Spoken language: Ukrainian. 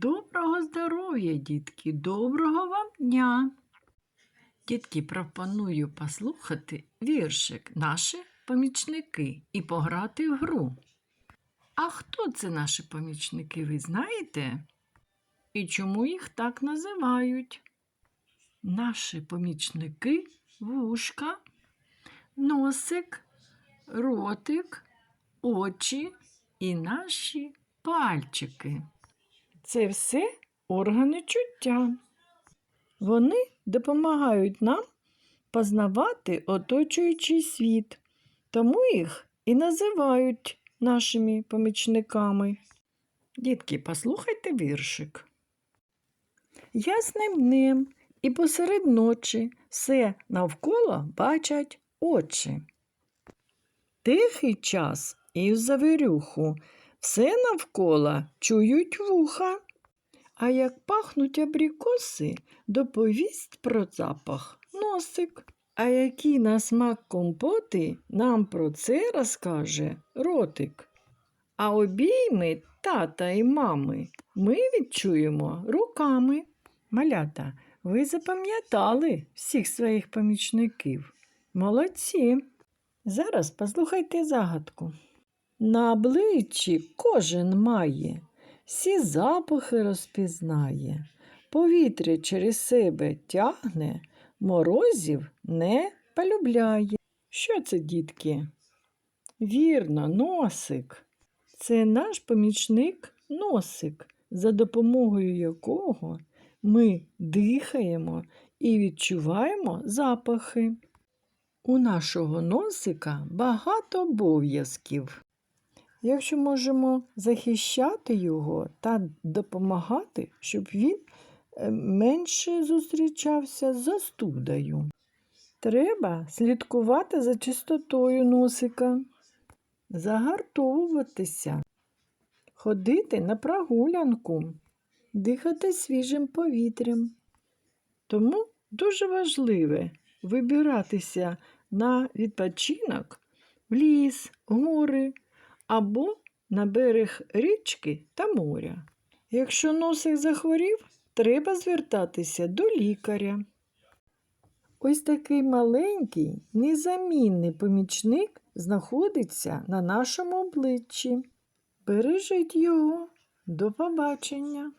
Доброго здоров'я, дітки, доброго вам дня. Дітки, пропоную послухати віршик наші помічники і пограти в гру. А хто це наші помічники, ви знаєте? І чому їх так називають? Наші помічники вушка, носик, ротик, очі і наші пальчики. Це все органи чуття. Вони допомагають нам познавати оточуючий світ, тому їх і називають нашими помічниками. Дітки, послухайте віршик. Ясним днем і посеред ночі все навколо бачать очі. Тихий час і в завірюху все навколо чують вуха. А як пахнуть абрикоси, доповість про запах носик. А які на смак компоти нам про це розкаже ротик. А обійми тата і мами ми відчуємо руками. Малята, ви запам'ятали всіх своїх помічників. Молодці. Зараз послухайте загадку. На обличчі кожен має, всі запахи розпізнає, повітря через себе тягне, морозів не полюбляє. Що це, дітки? Вірно, носик. Це наш помічник носик, за допомогою якого ми дихаємо і відчуваємо запахи. У нашого носика багато обов'язків. Якщо можемо захищати його та допомагати, щоб він е, менше зустрічався з застудою. Треба слідкувати за чистотою носика, загартовуватися, ходити на прогулянку, дихати свіжим повітрям. Тому дуже важливе вибиратися на відпочинок в ліс, гори або на берег річки та моря. Якщо носик захворів, треба звертатися до лікаря. Ось такий маленький, незамінний помічник знаходиться на нашому обличчі. Бережіть його. До побачення!